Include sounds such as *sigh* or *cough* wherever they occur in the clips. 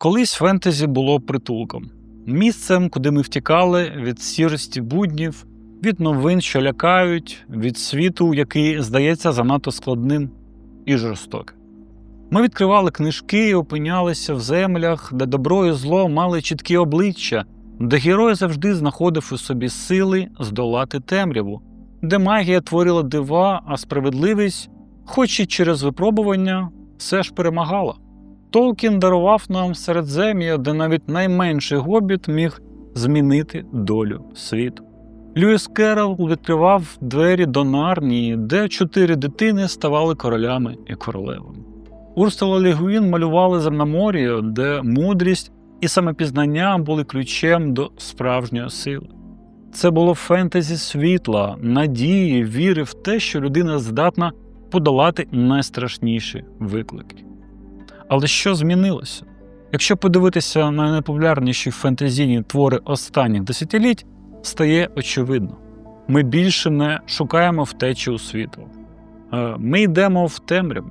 Колись фентезі було притулком, місцем, куди ми втікали від сірості буднів, від новин, що лякають, від світу, який здається занадто складним і жорстоким. Ми відкривали книжки і опинялися в землях, де добро і зло мали чіткі обличчя, де герой завжди знаходив у собі сили здолати темряву, де магія творила дива, а справедливість, хоч і через випробування, все ж перемагала. Толкін дарував нам середзем'я, де навіть найменший гобіт міг змінити долю світу. Льюіс Керрол відкривав двері до Нарнії, де чотири дитини ставали королями і королевами. Урсула Лігуїн малювали Земномор'я, де мудрість і самопізнання були ключем до справжньої сили. Це було фентезі світла, надії, віри в те, що людина здатна подолати найстрашніші виклики. Але що змінилося? Якщо подивитися на найпопулярніші фентезійні твори останніх десятиліть, стає очевидно. Ми більше не шукаємо втечі у світло. Е, Ми йдемо в темряву.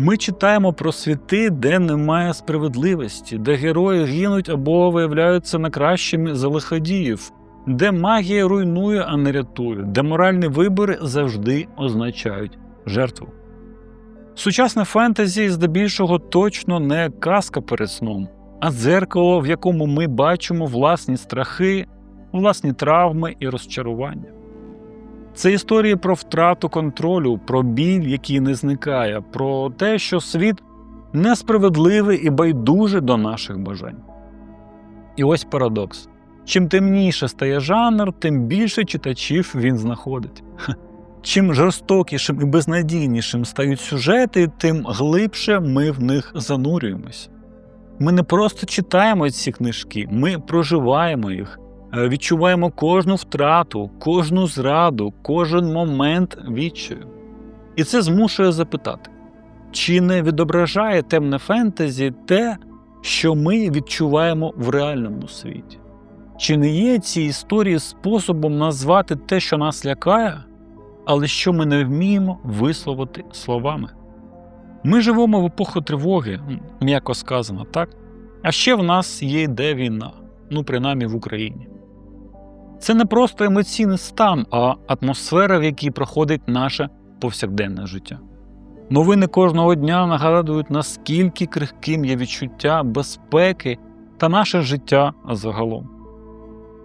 Ми читаємо про світи, де немає справедливості, де герої гинуть або виявляються найкращими за лиходіїв, де магія руйнує, а не рятує, де моральні вибори завжди означають жертву. Сучасне фентезі здебільшого точно не казка перед сном, а дзеркало, в якому ми бачимо власні страхи, власні травми і розчарування. Це історії про втрату контролю, про біль, який не зникає, про те, що світ несправедливий і байдуже до наших бажань. І ось парадокс: чим темніше стає жанр, тим більше читачів він знаходить. Чим жорстокішим і безнадійнішим стають сюжети, тим глибше ми в них занурюємося. Ми не просто читаємо ці книжки, ми проживаємо їх, е, відчуваємо кожну втрату, кожну зраду, кожен момент відчаю. І це змушує запитати, чи не відображає темне фентезі те, що ми відчуваємо в реальному світі? Чи не є ці історії способом назвати те, що нас лякає? Але що ми не вміємо висловити словами. Ми живемо в епоху тривоги, м'яко сказано, так? А ще в нас є йде війна, ну принаймні в Україні. Це не просто емоційний стан, а атмосфера, в якій проходить наше повсякденне життя. Новини кожного дня нагадують, наскільки крихким є відчуття безпеки та наше життя загалом.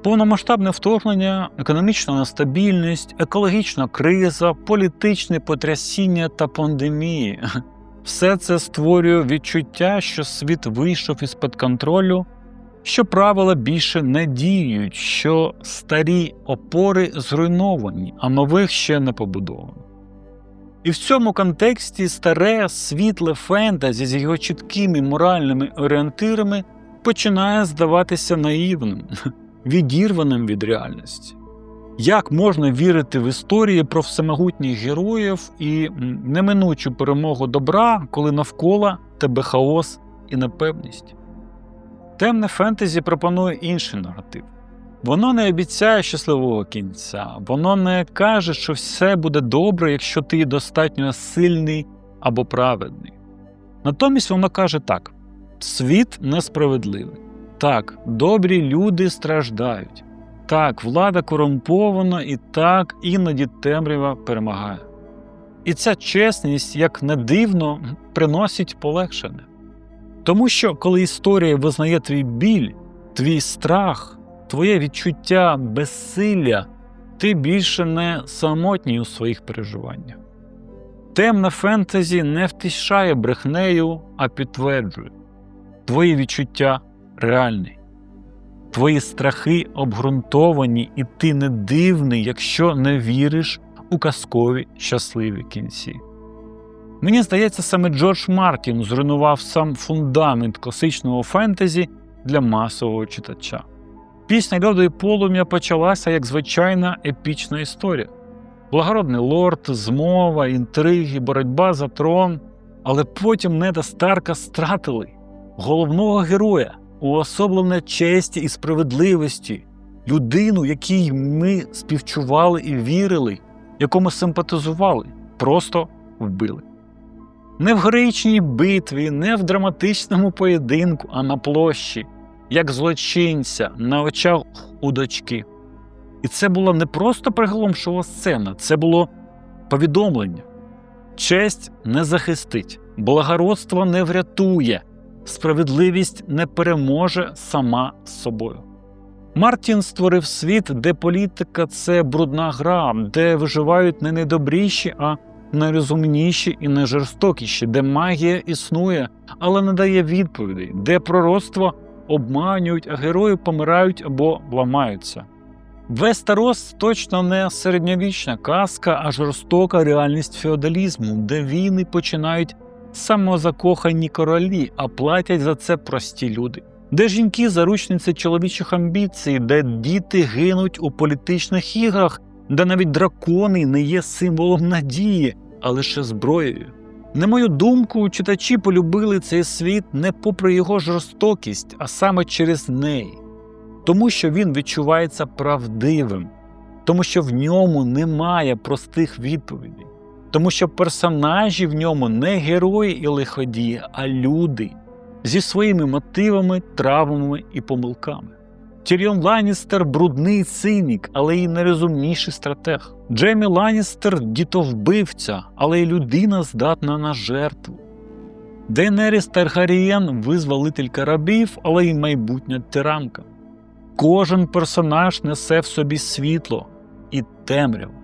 Повномасштабне вторгнення, економічна нестабільність, екологічна криза, політичне потрясіння та пандемії все це створює відчуття, що світ вийшов із під контролю, що правила більше не діють, що старі опори зруйновані, а нових ще не побудовано. І в цьому контексті старе світле фентезі з його чіткими моральними орієнтирами починає здаватися наївним відірваним від реальності. Як можна вірити в історії про всемогутніх героїв і неминучу перемогу добра, коли навколо тебе хаос і непевність? Темне фентезі пропонує інший наратив. Воно не обіцяє щасливого кінця, воно не каже, що все буде добре, якщо ти достатньо сильний або праведний. Натомість воно каже так: світ несправедливий. Так, добрі люди страждають. Так, влада корумпована, і так іноді темрява перемагає. І ця чесність, як не дивно, приносить полегшення. Тому що, коли історія визнає твій біль, твій страх, твоє відчуття безсилля, ти більше не самотній у своїх переживаннях. Темна фентезі не втішає брехнею, а підтверджує твої відчуття реальний. Твої страхи обґрунтовані, і ти не дивний, якщо не віриш у казкові щасливі кінці. Мені здається, саме Джордж Мартін зруйнував сам фундамент класичного фентезі для масового читача. Пісня «Льоду і полум'я почалася як звичайна епічна історія. Благородний лорд, змова, інтриги, боротьба за трон, але потім Неда Старка стратили головного героя уособлене честі і справедливості, людину, якій ми співчували і вірили, якому симпатизували, просто вбили. Не в героїчній битві, не в драматичному поєдинку, а на площі, як злочинця на очах у дочки. І це була не просто приголомшова сцена, це було повідомлення. Честь не захистить, благородство не врятує, справедливість не переможе сама собою. Мартін створив світ, де політика це брудна гра, де виживають не найдобріші, а найрозумніші і найжорстокіші, де магія існує, але не дає відповідей, де пророцтво обманюють, а герої помирають або ламаються. Вестерос точно не середньовічна казка, а жорстока реальність феодалізму, де війни починають самозакохані королі, а платять за це прості люди. Де жінки заручниці чоловічих амбіцій, де діти гинуть у політичних іграх, де навіть дракони не є символом надії, а лише зброєю. На мою думку, читачі полюбили цей світ не попри його жорстокість, а саме через неї, тому що він відчувається правдивим, тому що в ньому немає простих відповідей, тому що персонажі в ньому не герої і лиходії, а люди зі своїми мотивами, травмами і помилками. Тіріон Ланністер – брудний цинік, але й найрозумніший стратег. Джеймі Ланністер – дітовбивця, але й людина здатна на жертву. Дейнеріс Таргарієн – визволителька рабів, але й майбутня тиранка. Кожен персонаж несе в собі світло і темряву.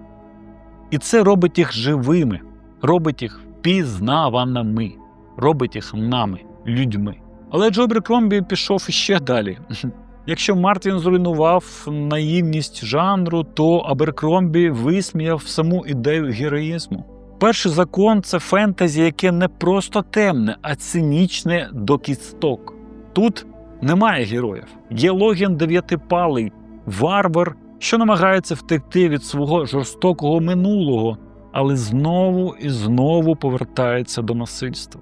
І це робить їх живими, робить їх впізнаваними, робить їх нами, людьми. Але Джобрі Кромбі пішов іще далі. *laughs* Якщо Мартін зруйнував наївність жанру, то Аберкромбі висміяв саму ідею героїзму. Перший закон це фентезі, яке не просто темне, а цинічне до кісток. Тут немає героїв. Є Логін дев'ятипалий, варвар, що намагається втекти від свого жорстокого минулого, але знову і знову повертається до насильства.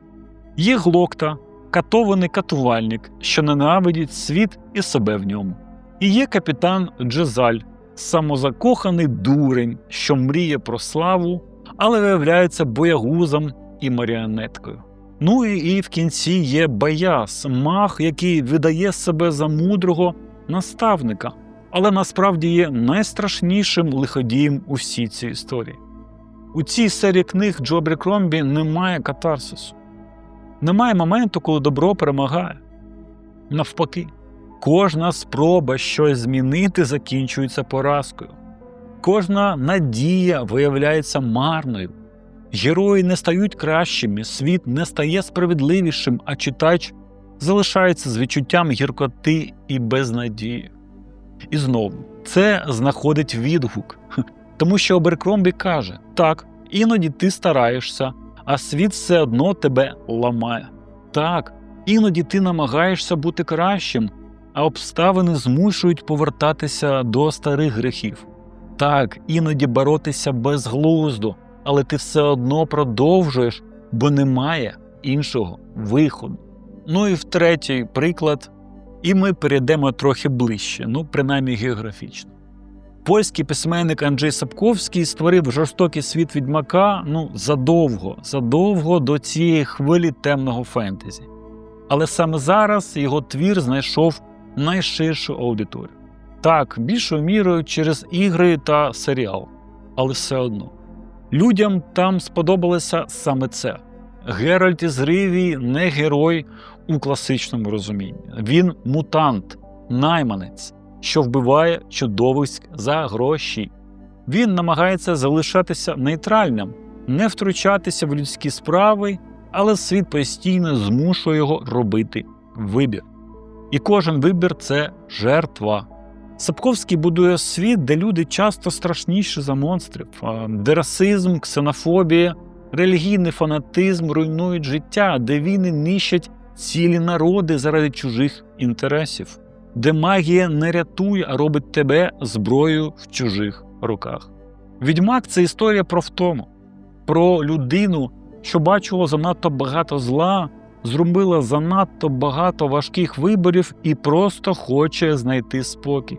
Є глокта, катований катувальник, що ненавидить світ і себе в ньому. І є капітан Джезаль, самозакоханий дурень, що мріє про славу, але виявляється боягузом і маріонеткою. Ну і, і в кінці є Баяс, маг, який видає себе за мудрого наставника, але насправді є найстрашнішим лиходієм у всій цій історії. У цій серії книг Джобрі Кромбі немає катарсису. Немає моменту, коли добро перемагає. Навпаки, кожна спроба щось змінити закінчується поразкою. Кожна надія виявляється марною. Герої не стають кращими, світ не стає справедливішим, а читач залишається з відчуттям гіркоти і безнадії. І знову це знаходить відгук, тому що Оберкромбі каже: так, іноді ти стараєшся, а світ все одно тебе ламає. Так, іноді ти намагаєшся бути кращим, а обставини змушують повертатися до старих грехів. Так, іноді боротися безглуздо, але ти все одно продовжуєш, бо немає іншого виходу. Ну і в третій приклад, і ми перейдемо трохи ближче, ну принаймні географічно. Польський письменник Анджей Сапковський створив жорстокий світ відьмака ну, задовго, задовго до цієї хвилі темного фентезі. Але саме зараз його твір знайшов найширшу аудиторію. Так, більшою мірою через ігри та серіал, але все одно. Людям там сподобалося саме це. Геральт із Ривії не герой у класичному розумінні. Він мутант, найманець що вбиває чудовиськ за гроші. Він намагається залишатися нейтральним, не втручатися в людські справи, але світ постійно змушує його робити вибір. І кожен вибір це жертва. Сапковський будує світ, де люди часто страшніші за монстрів, де расизм, ксенофобія, релігійний фанатизм руйнують життя, де війни нищать цілі народи заради чужих інтересів де магія не рятує, а робить тебе зброєю в чужих руках. Відьмак це історія про втому, про людину, що бачила занадто багато зла, зробила занадто багато важких виборів і просто хоче знайти спокій.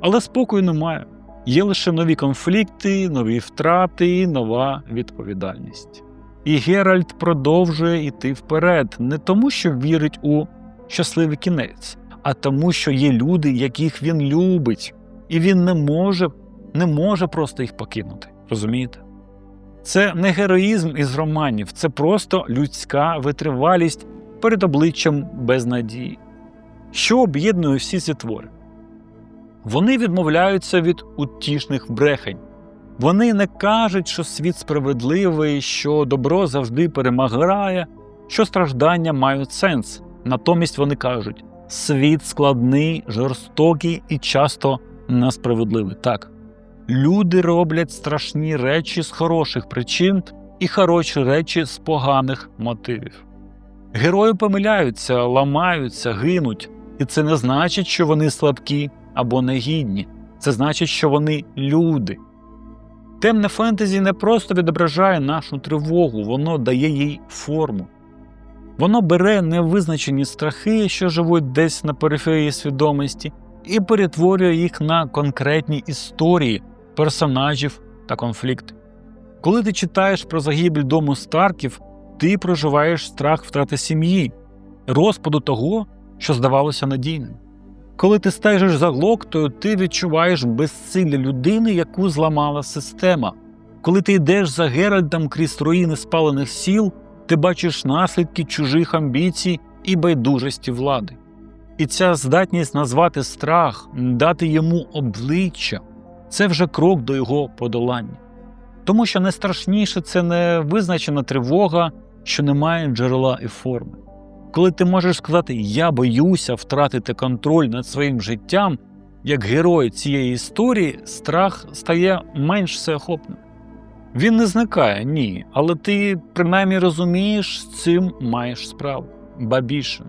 Але спокою немає. Є лише нові конфлікти, нові втрати і нова відповідальність. І Геральт продовжує йти вперед, не тому, що вірить у щасливий кінець, а тому, що є люди, яких він любить, і він не може, не може просто їх покинути. Розумієте? Це не героїзм із романів, це просто людська витривалість перед обличчям безнадії. Що об'єднує всі ці твори? Вони відмовляються від утішних брехень. Вони не кажуть, що світ справедливий, що добро завжди перемагає, що страждання мають сенс. Натомість вони кажуть: світ складний, жорстокий і часто несправедливий. Так, люди роблять страшні речі з хороших причин і хороші речі з поганих мотивів. Герої помиляються, ламаються, гинуть, і це не значить, що вони слабкі або негідні. Це значить, що вони люди. Темне фентезі не просто відображає нашу тривогу, воно дає їй форму. Воно бере невизначені страхи, що живуть десь на периферії свідомості, і перетворює їх на конкретні історії, персонажів та конфлікти. Коли ти читаєш про загибель дому Старків, ти проживаєш страх втрати сім'ї, розпаду того, що здавалося надійним. Коли ти стежиш за глоктою, ти відчуваєш безсилля людини, яку зламала система. Коли ти йдеш за Геральдом крізь руїни спалених сіл, ти бачиш наслідки чужих амбіцій і байдужості влади. І ця здатність назвати страх, дати йому обличчя це вже крок до його подолання. Тому що найстрашніше це не визначена тривога, що не має джерела і форми. Коли ти можеш сказати Я боюся втратити контроль над своїм життям, як герой цієї історії, страх стає менш всеохопним. Він не зникає, ні, але ти принаймні розумієш, з цим маєш справу. Ба більше.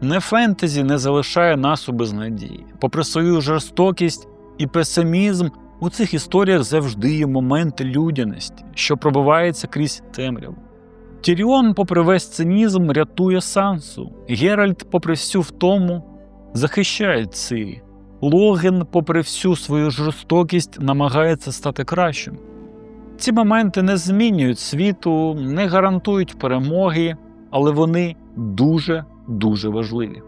Не фентезі не залишає нас у безнадії. Попри свою жорстокість і песимізм, у цих історіях завжди є момент людяності, що пробивається крізь темряву. Тіріон, попри весь цинізм, рятує Сансу. Геральт, попри всю втому, захищає Цирі. Логен, попри всю свою жорстокість, намагається стати кращим. Ці моменти не змінюють світу, не гарантують перемоги, але вони дуже дуже важливі.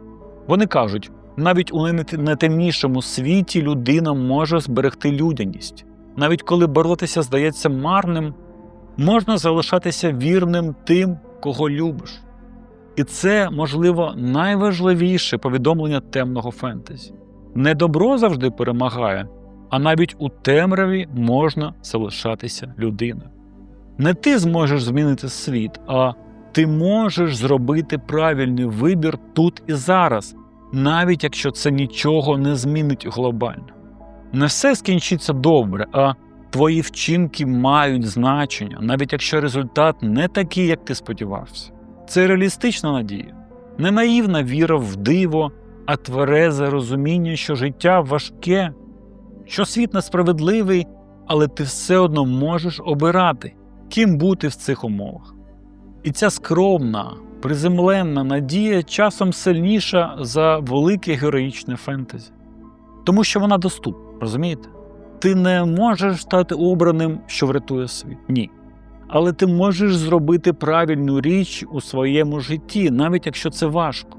Вони кажуть, навіть у найтемнішому світі людина може зберегти людяність. Навіть коли боротися здається марним, можна залишатися вірним тим, кого любиш. І це, можливо, найважливіше повідомлення темного фентезі. Не добро завжди перемагає, а навіть у темряві можна залишатися людиною. Не ти зможеш змінити світ, а ти можеш зробити правильний вибір тут і зараз, навіть якщо це нічого не змінить глобально. Не все скінчиться добре, а твої вчинки мають значення, навіть якщо результат не такий, як ти сподівався. Це реалістична надія, не наївна віра в диво, а тверезе розуміння, що життя важке, що світ несправедливий, але ти все одно можеш обирати, ким бути в цих умовах. І ця скромна, приземленна надія часом сильніша за велике героїчне фентезі, тому що вона доступна, розумієте? Ти не можеш стати обраним, що врятує світ. Ні. Але ти можеш зробити правильну річ у своєму житті, навіть якщо це важко.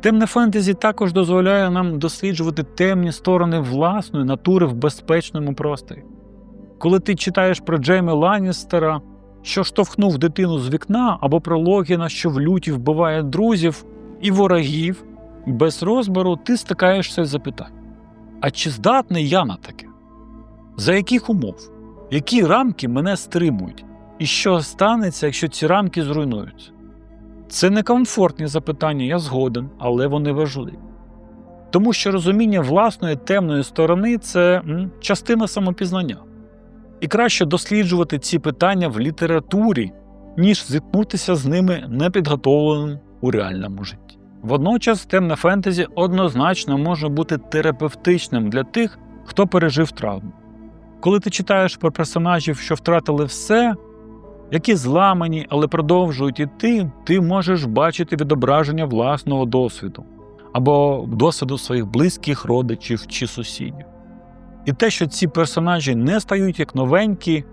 Темне фентезі також дозволяє нам досліджувати темні сторони власної натури в безпечному просторі. Коли ти читаєш про Джейми Ланністера, що штовхнув дитину з вікна, або про Логіна, що в люті вбиває друзів і ворогів, без розбору ти стикаєшся з запитанням: а чи здатний я на таке? За яких умов? Які рамки мене стримують? І що станеться, якщо ці рамки зруйнуються? Це некомфортні запитання, я згоден, але вони важливі. Тому що розуміння власної темної сторони це частина самопізнання. І краще досліджувати ці питання в літературі, ніж зіткнутися з ними непідготовленим у реальному житті. Водночас темне фентезі однозначно може бути терапевтичним для тих, хто пережив травму. Коли ти читаєш про персонажів, що втратили все, які зламані, але продовжують іти, ти можеш бачити відображення власного досвіду або досвіду своїх близьких родичів чи сусідів. І те, що ці персонажі не стають як новенькі,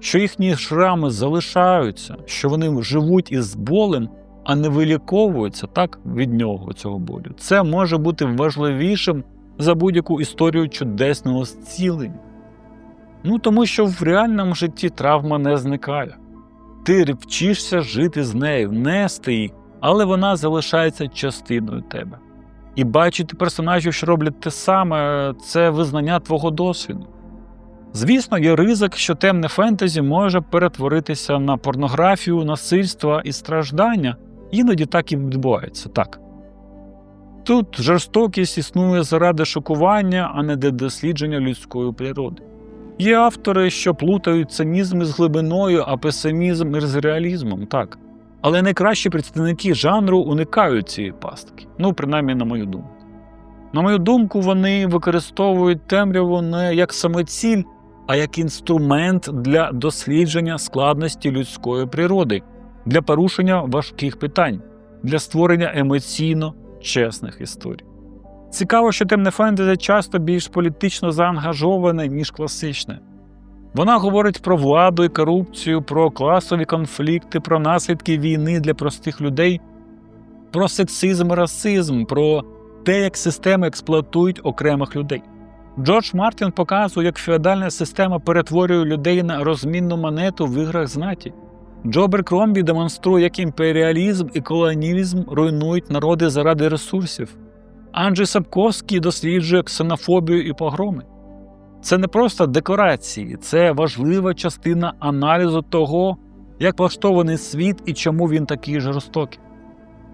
що їхні шрами залишаються, що вони живуть із болем, а не виліковуються так від нього, цього болю. Це може бути важливішим за будь-яку історію чудесного зцілення. Ну тому що в реальному житті травма не зникає. Ти вчишся жити з нею, нести її, але вона залишається частиною тебе. І бачити персонажів, що роблять те саме, це визнання твого досвіду. Звісно, є ризик, що темне фентезі може перетворитися на порнографію, насильство і страждання. Іноді так і відбувається, так. Тут жорстокість існує заради шокування, а не для дослідження людської природи. Є автори, що плутають цинізм із глибиною, а песимізм із реалізмом, так. Але найкращі представники жанру уникають цієї пастки, ну, принаймні, на мою думку. На мою думку, вони використовують темряву не як самоціль, а як інструмент для дослідження складності людської природи, для порушення важких питань, для створення емоційно чесних історій. Цікаво, що темне фентезі часто більш політично заангажоване, ніж класичне. Вона говорить про владу і корупцію, про класові конфлікти, про наслідки війни для простих людей, про сексизм і расизм, про те, як системи експлуатують окремих людей. Джордж Мартін показує, як феодальна система перетворює людей на розмінну монету в іграх знаті. Джобер Кромбі демонструє, як імперіалізм і колоніалізм руйнують народи заради ресурсів. Анджей Сапковський досліджує ксенофобію і погроми. Це не просто декорації, це важлива частина аналізу того, як влаштований світ і чому він такий жорстокий.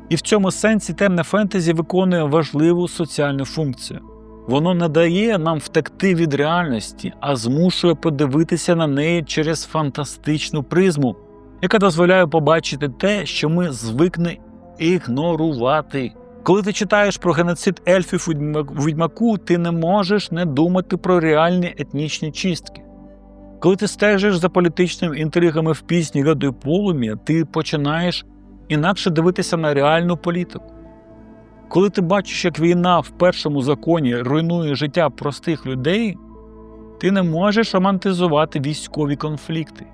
І в цьому сенсі темне фентезі виконує важливу соціальну функцію. Воно не дає нам втекти від реальності, а змушує подивитися на неї через фантастичну призму, яка дозволяє побачити те, що ми звикли ігнорувати. Коли ти читаєш про геноцид ельфів у відьмаку, ти не можеш не думати про реальні етнічні чистки. Коли ти стежиш за політичними інтригами в пісні «Льоду і полум'я, ти починаєш інакше дивитися на реальну політику. Коли ти бачиш, як війна в першому законі руйнує життя простих людей, ти не можеш романтизувати військові конфлікти.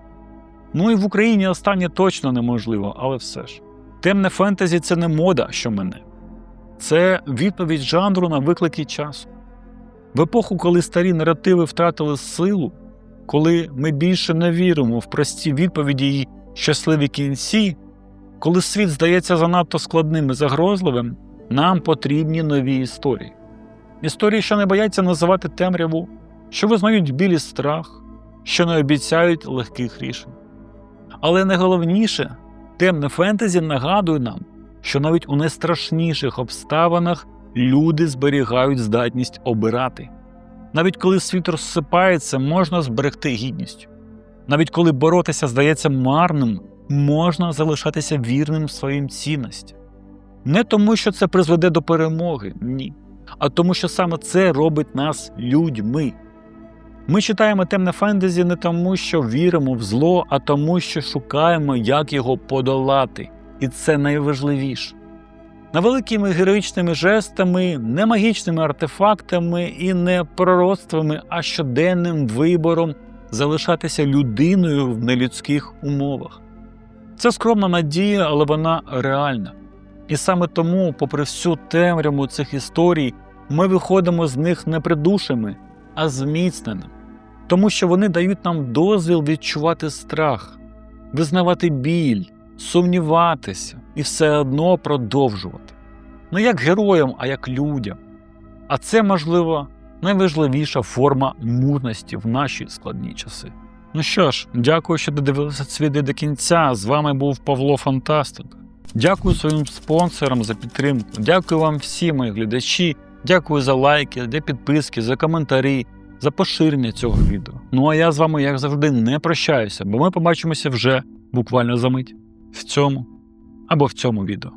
Ну і в Україні останнє точно неможливо, але все ж. Темне фентезі це не мода, що мене. Це відповідь жанру на виклики часу. В епоху, коли старі наративи втратили силу, коли ми більше не віримо в прості відповіді і щасливі кінці, коли світ здається занадто складним і загрозливим, нам потрібні нові історії. Історії, що не бояться називати темряву, що визнають білі страх, що не обіцяють легких рішень. Але найголовніше, темне фентезі нагадує нам, що навіть у найстрашніших обставинах люди зберігають здатність обирати. Навіть коли світ розсипається, можна зберегти гідність. Навіть коли боротися здається марним, можна залишатися вірним своїм цінностям. Не тому, що це призведе до перемоги, ні, а тому, що саме це робить нас людьми. Ми читаємо темне фентезі не тому, що віримо в зло, а тому, що шукаємо, як його подолати. І це найважливіше. Невеликими героїчними жестами, не магічними артефактами і не пророцтвами, а щоденним вибором залишатися людиною в нелюдських умовах. Це скромна надія, але вона реальна. І саме тому, попри всю темряву цих історій, ми виходимо з них не придушими, а зміцненим, тому що вони дають нам дозвіл відчувати страх, визнавати біль, сумніватися і все одно продовжувати. Не як героям, а як людям. А це, можливо, найважливіша форма мужності в наші складні часи. Ну що ж, дякую, що додивилися це відео до кінця. З вами був Павло Фантастик. Дякую своїм спонсорам за підтримку. Дякую вам всі, мої глядачі. Дякую за лайки, за підписки, за коментарі, за поширення цього відео. Ну а я з вами, як завжди, не прощаюся, бо ми побачимося вже буквально за мить в цьому або в цьому відео.